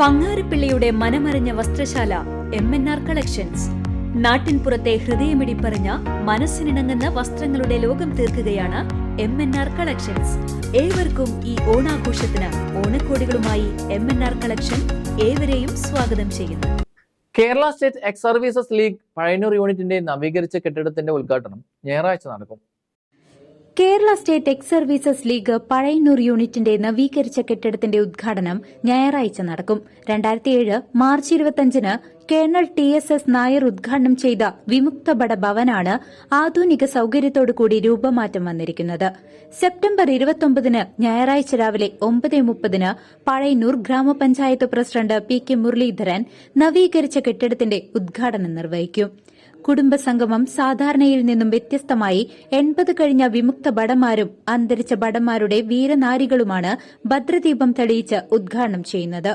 പങ്ങാരപ്പിള്ളിയുടെ മനമറിഞ്ഞ വസ്ത്രശാല M N R collections നാട്ടിൻപുറത്തെ ഹൃദയമിടിപ്പറിഞ്ഞ മനസ്സിനിണങ്ങുന്ന വസ്ത്രങ്ങളുടെ ലോകം തീർക്കുകയാണ് എം എൻ ആർ കളക്ഷൻസ് ഏവർക്കും ഈ ഓണാഘോഷത്തിന് ഓണക്കോടികളുമായി എം എൻ ആർ കളക്ഷൻ ഏവരെയും സ്വാഗതം ചെയ്യുന്നു. Kerala state ex services league Pazhayannur യൂണിറ്റിന്റെ നവീകരിച്ച കെട്ടിടത്തിന്റെ ഉദ്ഘാടനം ഞായറാഴ്ച നടക്കും. Kerala state ex services league Pazhayannur യൂണിറ്റിന്റെ നവീകരിച്ച കെട്ടിടത്തിന്റെ ഉദ്ഘാടനം ഞായറാഴ്ച നടക്കും. രണ്ടായിരത്തിയേഴ് മാർച്ച് ഇരുപത്തിയഞ്ചിന് colonel T S S Nair ഉദ്ഘാടനം ചെയ്ത വിമുക്ത ബട ഭവനാണ് ആധുനിക സൌകര്യത്തോടുകൂടി രൂപമാറ്റം വന്നിരിക്കുന്നത്. സെപ്റ്റംബർ ഇരുപത്തിയൊമ്പതിന് ഞായറാഴ്ച രാവിലെ ഒമ്പത് മുപ്പതിന് പഴയന്നൂർ ഗ്രാമപഞ്ചായത്ത് പ്രസിഡന്റ് പി കെ മുരളീധരൻ നവീകരിച്ച കെട്ടിടത്തിന്റെ ഉദ്ഘാടനം നിർവഹിക്കും. കുടുംബസംഗമം സാധാരണയിൽ നിന്നും വ്യത്യസ്തമായി എൺപത് കഴിഞ്ഞ വിമുക്ത ഭടന്മാരും അന്തരിച്ച ഭടന്മാരുടെ വീരനാരികളുമാണ് ഭദ്രദീപം തെളിയിച്ച് ഉദ്ഘാടനം ചെയ്യുന്നത്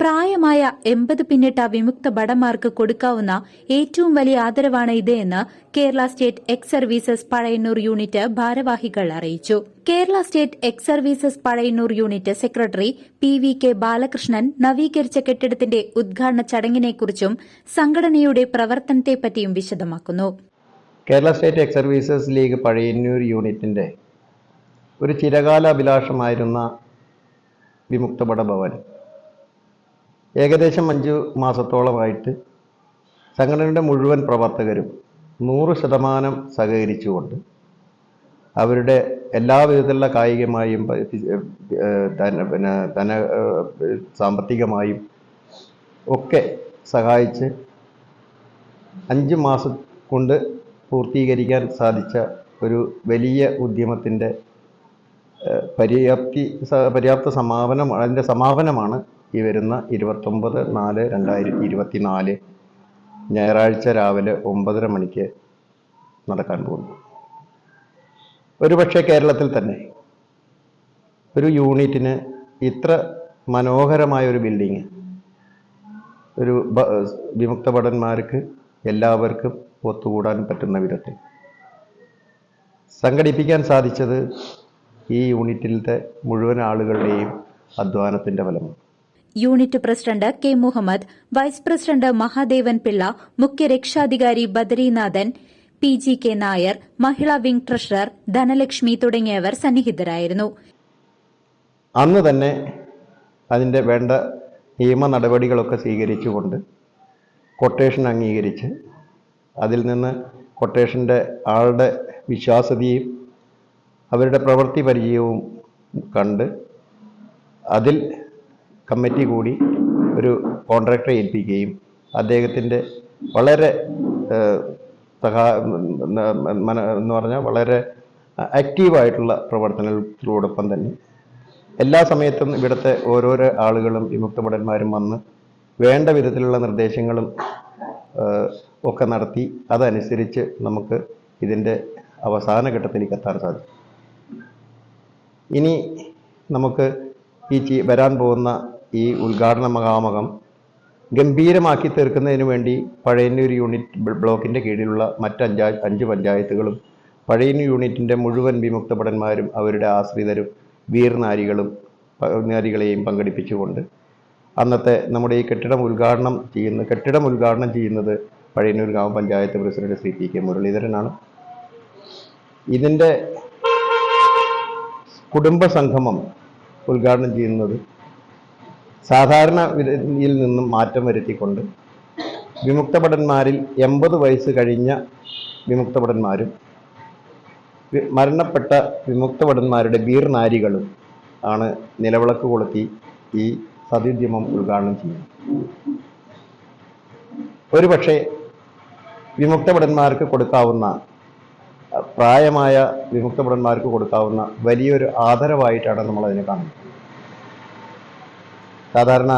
പ്രായമായ എൺപത് പിന്നിട്ട വിമുക്ത ഭടന്മാർക്ക് കൊടുക്കാവുന്ന ഏറ്റവും വലിയ ആദരവാണ് ഇതെന്ന് Kerala state ex services Pazhayannur unit ഭാരവാഹികൾ അറിയിച്ചു. Kerala state ex services Pazhayannur unit secretary P V K Balakrishnan നവീകരിച്ച കെട്ടിടത്തിന്റെ ഉദ്ഘാടന ചടങ്ങിനെക്കുറിച്ചും സംഘടനയുടെ പ്രവർത്തനത്തെപ്പറ്റിയും വിശദമാക്കുന്നു. Kerala state ex services league Pazhayannur യൂണിറ്റിന്റെ ഒരു ചിരകാല അഭിലാഷമായിരുന്ന വിമുക്തപട ഭവൻ ഏകദേശം അഞ്ച് മാസത്തോളമായിട്ട് സംഘടനയുടെ മുഴുവൻ പ്രവർത്തകരും നൂറ് ശതമാനം സഹകരിച്ചുകൊണ്ട് അവരുടെ എല്ലാ വിധത്തിലുള്ള കായികമായും പിന്നെ ധന സാമ്പത്തികമായും ഒക്കെ സഹായിച്ച് അഞ്ച് മാസം കൊണ്ട് പൂർത്തീകരിക്കാൻ സാധിച്ച ഒരു വലിയ ഉദ്യമത്തിന്റെ പര്യാപ്തി പര്യാപ്ത സമാപനം അതിന്റെ സമാപനമാണ് ഈ വരുന്ന ഇരുപത്തൊമ്പത് നാല് രണ്ടായിരത്തി ഇരുപത്തി നാല് ഞായറാഴ്ച രാവിലെ ഒമ്പതര മണിക്ക് നടക്കാൻ പോകുന്നു. ഒരുപക്ഷെ കേരളത്തിൽ തന്നെ ഒരു യൂണിറ്റിന് ഇത്ര മനോഹരമായ ഒരു ബിൽഡിങ് ഒരു വിമുക്ത ഭടന്മാർക്ക് എല്ലാവർക്കും ഒത്തുകൂടാൻ പറ്റുന്ന വിധത്തിൽ സംഘടിപ്പിക്കാൻ സാധിച്ചത് ഈ യൂണിറ്റിലത്തെ മുഴുവൻ ആളുകളുടെയും അധ്വാനത്തിന്റെ ഫലമാണ്. Unit president K Muhammad vice president Mahadevan Pillai മുഖ്യ രക്ഷാധികാരി Badarinathan P G K Nair മഹിളാ വിംഗ് ട്രഷറർ ധനലക്ഷ്മി തുടങ്ങിയവർ സന്നിഹിതരായിരുന്നു. അന്ന് തന്നെ അതിന്റെ വേണ്ട നിയമ നടപടികളൊക്കെ സ്വീകരിച്ചുകൊണ്ട് കൊട്ടേഷൻ അംഗീകരിച്ച് അതിൽ നിന്ന് കൊട്ടേഷന്റെ ആളുടെ വിശ്വാസ്യതയും അവരുടെ പ്രവൃത്തി പരിചയവും കണ്ട് അതിൽ കമ്മിറ്റി കൂടി ഒരു കോൺട്രാക്ടറെ ഏൽപ്പിക്കുകയും അദ്ദേഹത്തിന്റെ വളരെ സഹാ മന- എന്ന് പറഞ്ഞാൽ വളരെ ആക്റ്റീവായിട്ടുള്ള പ്രവർത്തനത്തിലോടൊപ്പം തന്നെ എല്ലാ സമയത്തും ഇവിടുത്തെ ഓരോരോ ആളുകളും വിമുക്തഭടന്മാരും വന്ന് വേണ്ട വിധത്തിലുള്ള നിർദ്ദേശങ്ങളും ഒക്കെ നടത്തി അതനുസരിച്ച് നമുക്ക് ഇതിന്റെ അവസാന ഘട്ടത്തിലേക്ക് എത്താൻ സാധിക്കും. ഇനി നമുക്ക് ഈ വരാൻ പോകുന്ന ഈ ഉദ്ഘാടന മഹാമകം ഗംഭീരമാക്കി തീർക്കുന്നതിന് വേണ്ടി പഴയന്നൂർ യൂണിറ്റ് ബ്ല- ബ്ലോക്കിന്റെ കീഴിലുള്ള മറ്റ് അഞ്ചാ അഞ്ച് പഞ്ചായത്തുകളും പഴയന്നൂർ യൂണിറ്റിന്റെ മുഴുവൻ വിമുക്ത ഭടന്മാരും അവരുടെ ആശ്രിതരും വീർനാരികളും നാരികളെയും പങ്കെടുപ്പിച്ചുകൊണ്ട് അന്നത്തെ നമ്മുടെ ഈ കെട്ടിടം ഉദ്ഘാടനം ചെയ്യുന്ന കെട്ടിടം ഉദ്ഘാടനം ചെയ്യുന്നത് പഴയന്നൂർ ഗ്രാമപഞ്ചായത്ത് പ്രസിഡന്റ് ശ്രീ പി കെ മുരളീധരനാണ്. ഇതിന്റെ കുടുംബ സംഗമം ഉദ്ഘാടനം ചെയ്യുന്നത് സാധാരണ വിധിയിൽ നിന്നും മാറ്റം വരുത്തിക്കൊണ്ട് വിമുക്തഭടന്മാരിൽ എൺപത് വയസ്സ് കഴിഞ്ഞ വിമുക്തഭടന്മാരും മരണപ്പെട്ട വിമുക്തഭടന്മാരുടെ വീർനാരികളും ആണ് നിലവിളക്ക് കൊളുത്തി ഈ സതിദ്യമം ഉദ്ഘാടനം ചെയ്യുന്നത്. ഒരുപക്ഷെ വിമുക്തഭടന്മാർക്ക് കൊടുക്കാവുന്ന പ്രായമായ വിമുക്തഭടന്മാർക്ക് കൊടുക്കാവുന്ന വലിയൊരു ആദരവായിട്ടാണ് നമ്മളതിനെ കാണുന്നത്. സാധാരണ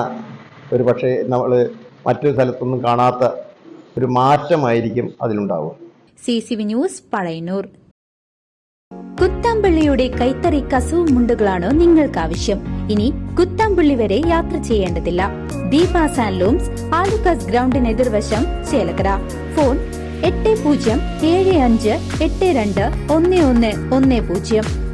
ഒരു പക്ഷേ നമ്മൾ മറ്റൊരു സ്ഥലത്തൊന്നും കാണാത്ത ഒരു മാറ്റമായിരിക്കും അതിലുണ്ടാവുക. C C V news Pazhayannur. കുത്താമ്പള്ളിയുടെ കൈത്തറി കസവ് മുണ്ടുകളാണോ നിങ്ങൾക്ക് ആവശ്യം ഇനി കുത്താമ്പള്ളി വരെ യാത്ര ചെയ്യേണ്ടതില്ല. ദീപാസ് ആൻഡ് ലൂംസ് ആലുക്കാസ് ഗ്രൗണ്ടിന് എതിർവശം ചേലക്കര. ഫോൺ എട്ട് പൂജ്യം ഏഴ് അഞ്ച് എട്ട് രണ്ട് ഒന്ന് ഒന്ന് ഒന്ന് പൂജ്യം.